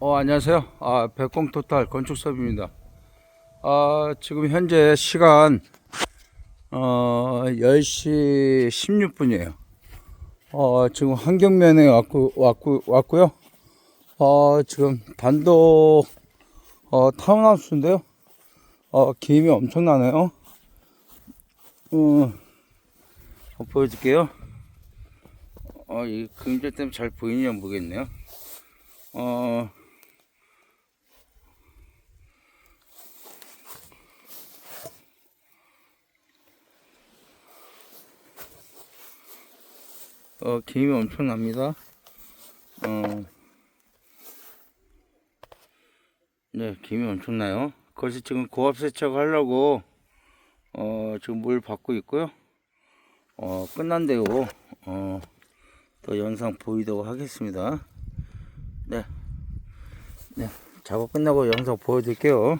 어, 안녕하세요. 아, 백공토탈 건축섭입니다. 아, 지금 현재 시간, 어, 10시 16분이에요. 어, 지금 환경면에 왔고, 왔고, 왔고요. 어, 지금 반도, 어, 타운하우스인데요. 어, 기임이 엄청나네요. 어, 어, 보여줄게요. 어, 이 그림자 때문에 잘 보이냐 모르겠네요. 어, 어, 기임이 엄청납니다. 어, 네, 기임이 엄청나요. 그것이 지금 고압 세척 하려고, 어, 지금 물 받고 있고요. 어, 끝난대요. 어, 또 영상 보이도록 하겠습니다. 네. 네. 작업 끝나고 영상 보여드릴게요.